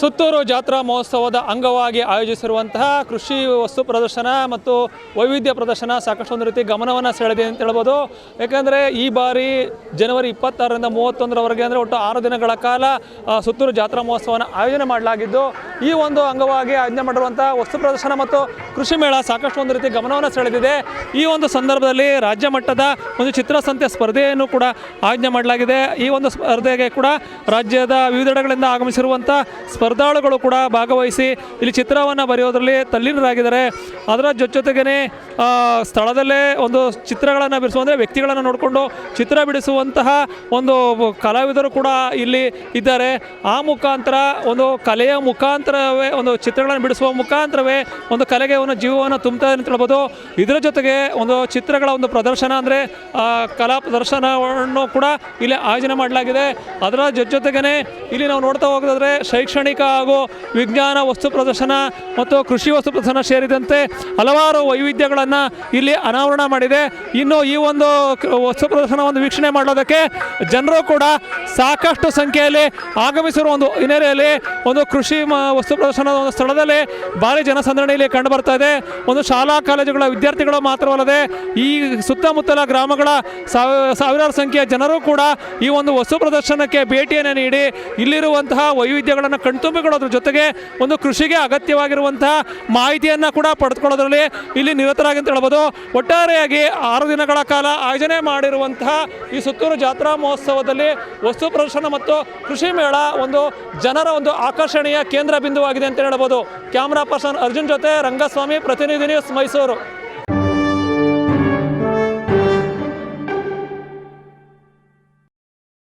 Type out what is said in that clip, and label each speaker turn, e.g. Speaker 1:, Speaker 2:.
Speaker 1: ಸುತ್ತೂರು ಜಾತ್ರಾ ಮಹೋತ್ಸವದ ಅಂಗವಾಗಿ ಆಯೋಜಿಸಿರುವಂತಹ ಕೃಷಿ ವಸ್ತು ಪ್ರದರ್ಶನ ಮತ್ತು ವೈವಿಧ್ಯ ಪ್ರದರ್ಶನ ಸಾಕಷ್ಟು ಒಂದು ರೀತಿ ಗಮನವನ್ನು ಸೆಳೆದಿದೆ ಅಂತ ಹೇಳ್ಬೋದು. ಯಾಕಂದರೆ ಈ ಬಾರಿ ಜನವರಿ ಇಪ್ಪತ್ತಾರರಿಂದ ಮೂವತ್ತೊಂದರವರೆಗೆ ಅಂದರೆ ಒಟ್ಟು ಆರು ದಿನಗಳ ಕಾಲ ಸುತ್ತೂರು ಜಾತ್ರಾ ಮಹೋತ್ಸವನ ಆಯೋಜನೆ ಮಾಡಲಾಗಿದ್ದು, ಈ ಒಂದು ಅಂಗವಾಗಿ ಆಯೋಜನೆ ಮಾಡಿರುವಂಥ ವಸ್ತು ಪ್ರದರ್ಶನ ಮತ್ತು ಕೃಷಿ ಮೇಳ ಸಾಕಷ್ಟು ಒಂದು ರೀತಿ ಗಮನವನ್ನು ಸೆಳೆದಿದೆ. ಈ ಒಂದು ಸಂದರ್ಭದಲ್ಲಿ ರಾಜ್ಯ ಮಟ್ಟದ ಒಂದು ಚಿತ್ರಸಂತೆ ಸ್ಪರ್ಧೆಯನ್ನು ಕೂಡ ಆಯೋಜನೆ ಮಾಡಲಾಗಿದೆ. ಈ ಒಂದು ಸ್ಪರ್ಧೆಗೆ ಕೂಡ ರಾಜ್ಯದ ವಿವಿಧೆಡೆಗಳಿಂದ ಆಗಮಿಸಿರುವಂಥ ಸ್ಪರ್ಧಾಳುಗಳು ಕೂಡ ಭಾಗವಹಿಸಿ ಇಲ್ಲಿ ಚಿತ್ರವನ್ನು ಬರೆಯೋದ್ರಲ್ಲಿ ತಲ್ಲೀನರಾಗಿದ್ದಾರೆ. ಅದರ ಜೊ ಜೊತೆಗೇ ಸ್ಥಳದಲ್ಲೇ ಒಂದು ಚಿತ್ರಗಳನ್ನು ಬಿಡಿಸುವ ಅಂದರೆ ವ್ಯಕ್ತಿಗಳನ್ನು ನೋಡಿಕೊಂಡು ಚಿತ್ರ ಬಿಡಿಸುವಂತಹ ಒಂದು ಕಲಾವಿದರು ಕೂಡ ಇಲ್ಲಿ ಇದ್ದಾರೆ. ಆ ಮುಖಾಂತರ ಒಂದು ಕಲೆಯ ಮುಖಾಂತರವೇ, ಒಂದು ಚಿತ್ರಗಳನ್ನು ಬಿಡಿಸುವ ಮುಖಾಂತರವೇ ಒಂದು ಕಲೆಗೆ ಒಂದು ಜೀವವನ್ನು ತುಂಬ್ತಾ ಅಂತ ಹೇಳ್ಬೋದು. ಇದರ ಜೊತೆಗೆ ಒಂದು ಚಿತ್ರಗಳ ಒಂದು ಪ್ರದರ್ಶನ ಅಂದರೆ ಕಲಾ ಪ್ರದರ್ಶನವನ್ನು ಕೂಡ ಇಲ್ಲಿ ಆಯೋಜನೆ ಮಾಡಲಾಗಿದೆ. ಅದರ ಜೊ ಜೊತೆಗೇ ಇಲ್ಲಿ ನಾವು ನೋಡ್ತಾ ಹೋಗೋದಾದ್ರೆ ಶೈಕ್ಷಣಿಕ ಹಾಗೂ ವಿಜ್ಞಾನ ವಸ್ತು ಪ್ರದರ್ಶನ ಮತ್ತು ಕೃಷಿ ವಸ್ತು ಪ್ರದರ್ಶನ ಸೇರಿದಂತೆ ಹಲವಾರು ವೈವಿಧ್ಯಗಳನ್ನು ಇಲ್ಲಿ ಅನಾವರಣ ಮಾಡಿದೆ. ಇನ್ನು ಈ ಒಂದು ವಸ್ತು ಪ್ರದರ್ಶನವನ್ನು ವೀಕ್ಷಣೆ ಮಾಡೋದಕ್ಕೆ ಜನರು ಕೂಡ ಸಾಕಷ್ಟು ಸಂಖ್ಯೆಯಲ್ಲಿ ಆಗಮಿಸಿರುವ ಒಂದು ಹಿನ್ನೆಲೆಯಲ್ಲಿ ಒಂದು ಕೃಷಿ ವಸ್ತು ಪ್ರದರ್ಶನದ ಒಂದು ಸ್ಥಳದಲ್ಲಿ ಭಾರಿ ಜನಸಂದಣಿ ಇಲ್ಲಿ ಕಂಡು ಬರ್ತಾ ಇದೆ. ಒಂದು ಶಾಲಾ ಕಾಲೇಜುಗಳ ವಿದ್ಯಾರ್ಥಿಗಳು ಮಾತ್ರವಲ್ಲದೆ ಈ ಸುತ್ತಮುತ್ತಲ ಗ್ರಾಮಗಳ ಸಾವಿರಾರು ಸಂಖ್ಯೆಯ ಜನರು ಕೂಡ ಈ ಒಂದು ವಸ್ತು ಪ್ರದರ್ಶನಕ್ಕೆ ಭೇಟಿಯನ್ನು ನೀಡಿ ಇಲ್ಲಿರುವಂತಹ ವೈವಿಧ್ಯಗಳನ್ನು ಕಣ್ತುಂಬಿಕೊಳ್ಳೋದ್ರ ಜೊತೆಗೆ ಒಂದು ಕೃಷಿಗೆ ಅಗತ್ಯವಾಗಿರುವಂತಹ ಮಾಹಿತಿಯನ್ನು ಕೂಡ ಪಡೆದುಕೊಳ್ಳೋದ್ರಲ್ಲಿ ಇಲ್ಲಿ ನಿರತರಾಗಿ ಅಂತ ಹೇಳ್ಬೋದು. ಒಟ್ಟಾರೆಯಾಗಿ ಆರು ದಿನಗಳ ಕಾಲ ಆಯೋಜನೆ ಮಾಡಿರುವಂತಹ ಈ ಸುತ್ತೂರು ಜಾತ್ರಾ ಮಹೋತ್ಸವದಲ್ಲಿ ವಸ್ತು ಪ್ರದರ್ಶನ ಮತ್ತು ಕೃಷಿ ಮೇಳ ಒಂದು ಜನರ ಒಂದು ಆಕರ್ಷಣೀಯ ಕೇಂದ್ರ ಬಿಂದುವಾಗಿದೆ ಅಂತ ಹೇಳ್ಬೋದು. ಕ್ಯಾಮ್ರಾ ಪರ್ಸನ್ ಅರ್ಜುನ್ ಜೊತೆ ರಂಗಸ್ವಾಮಿ ಪ್ರತಿನಿಧಿ ಮೈಸೂರು.